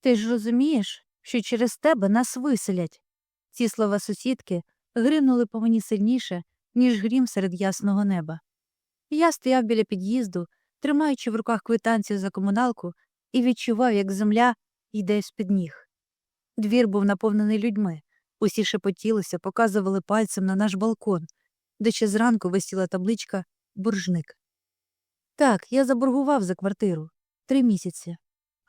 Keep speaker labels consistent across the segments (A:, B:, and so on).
A: Ти ж розумієш, що через тебе нас виселять. Ці слова сусідки гримнули по мені сильніше, ніж грім серед ясного неба. Я стояв біля під'їзду, тримаючи в руках квитанцію за комуналку, і відчував, як земля йде з-під ніг. Двір був наповнений людьми. Усі шепотілися, показували пальцем на наш балкон, де ще зранку висіла табличка Боржник. Так, я заборгував за квартиру три місяці,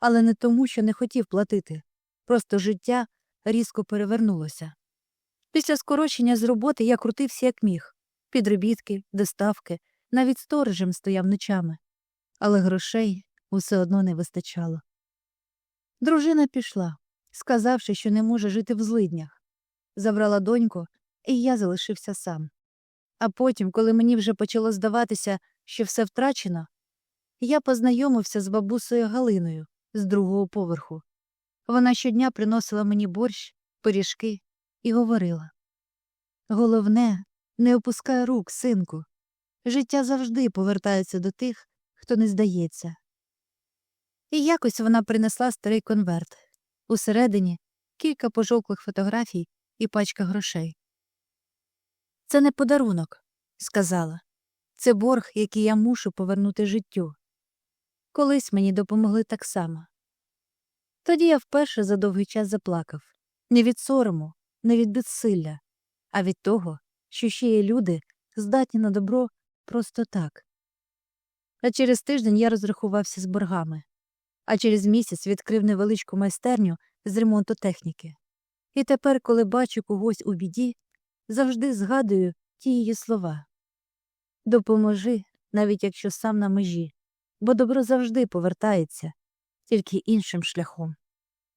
A: але не тому, що не хотів платити. Просто життя різко перевернулося. Після скорочення з роботи я крутився як міг підробітки, доставки, навіть сторожем стояв ночами. Але грошей усе одно не вистачало. Дружина пішла, сказавши, що не може жити в злиднях. Забрала доньку, і я залишився сам. А потім, коли мені вже почало здаватися, що все втрачено, я познайомився з бабусею Галиною з другого поверху. Вона щодня приносила мені борщ, пиріжки і говорила Головне, не опускай рук, синку. Життя завжди повертається до тих, хто не здається. І якось вона принесла старий конверт. Усередині кілька пожовклих фотографій і пачка грошей. Це не подарунок, сказала. Це борг, який я мушу повернути життю. Колись мені допомогли так само. Тоді я вперше за довгий час заплакав не від сорому, не від безсилля, а від того, що ще є люди, здатні на добро просто так. А через тиждень я розрахувався з боргами, а через місяць відкрив невеличку майстерню з ремонту техніки. І тепер, коли бачу когось у біді, завжди згадую ті її слова Допоможи, навіть якщо сам на межі, бо добро завжди повертається, тільки іншим шляхом.